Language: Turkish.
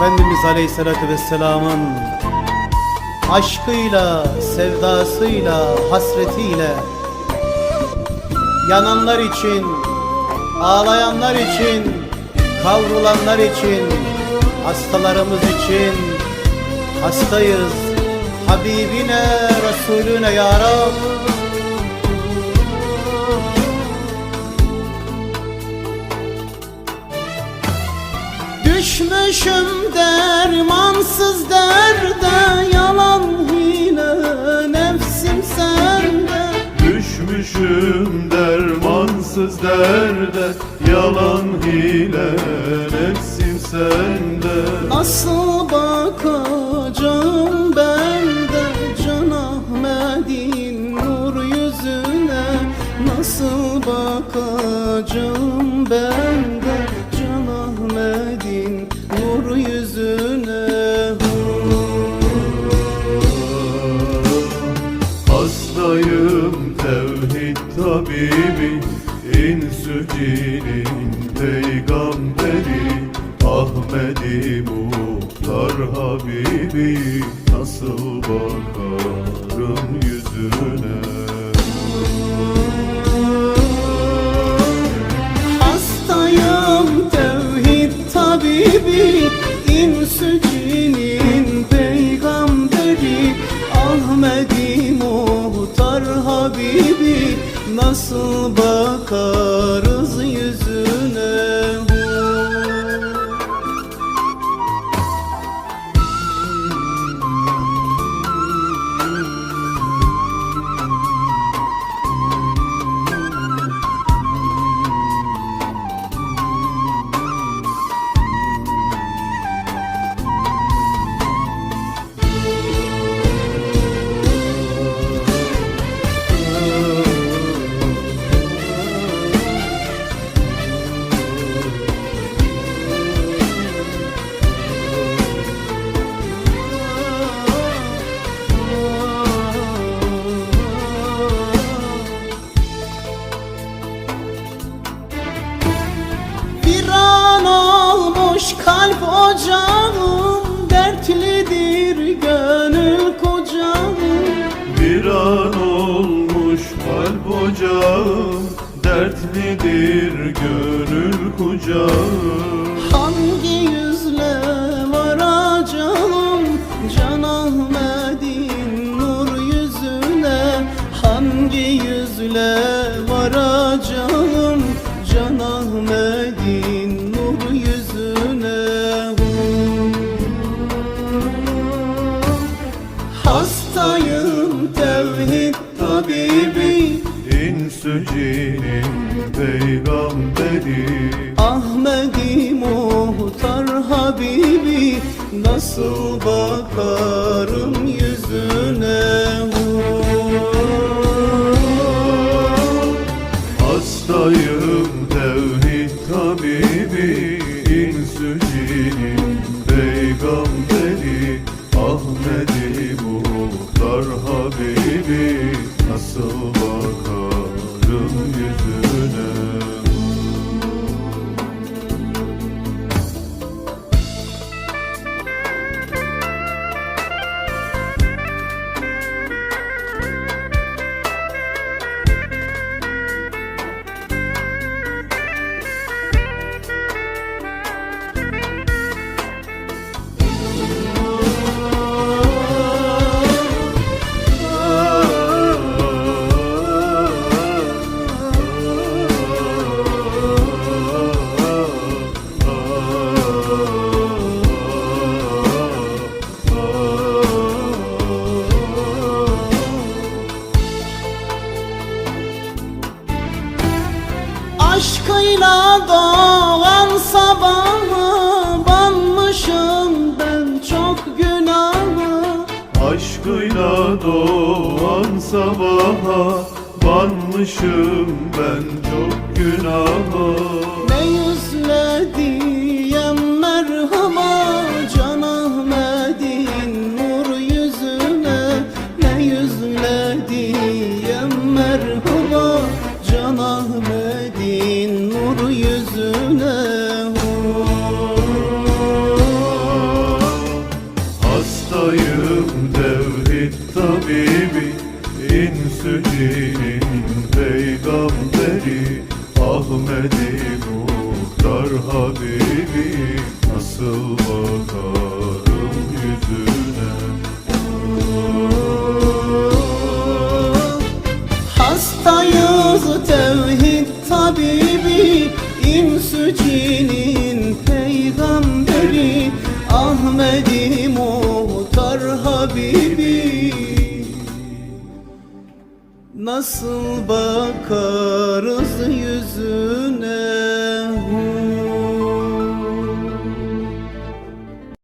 Efendimiz Aleyhisselatü Vesselam'ın aşkıyla, sevdasıyla, hasretiyle yananlar için, ağlayanlar için, kavrulanlar için, hastalarımız için hastayız. Habibine, Resulüne ya Rab. Düşmüşüm dermansız derde Yalan hile nefsim sende. Düşmüşüm dermansız derde Yalan hile nefsim sende. Nasıl bakacağım ben de Can Ahmet'in nur yüzüne. Nasıl bakacağım ben de Hastayım tevhid tabibi İnsü cinin peygamberi Ahmedi muhtar habibi Nasıl bakarım yüzüne? Hastayım tevhid tabibi İnsü cinin Nasıl bakarız kalp ocağım Dertlidir gönül kocam Bir an olmuş kalp ocağım Dertlidir gönül kucağım Hangi yüzle varacağım Can Ahmet'in nur yüzüne. Hangi yüzle varacağım Can Ahmet'in Hastayım tevhid tabibi. İnsü cinin peygamberi. Ahmedi muhtar habibi. Nasıl bakarım yüzüne sabaha Banmışım ben çok günaha Ne yüzle diyem merhaba Can Ahmet'in nur yüzüne. Ne yüzle diyem merhaba Can Ahmet'in nur yüzüne. Hastayım tevhid tabibi İnsü cinin peygamberi Ahmedi Muhtar Habibi Nasıl bakarım Nasıl bakarız yüzüne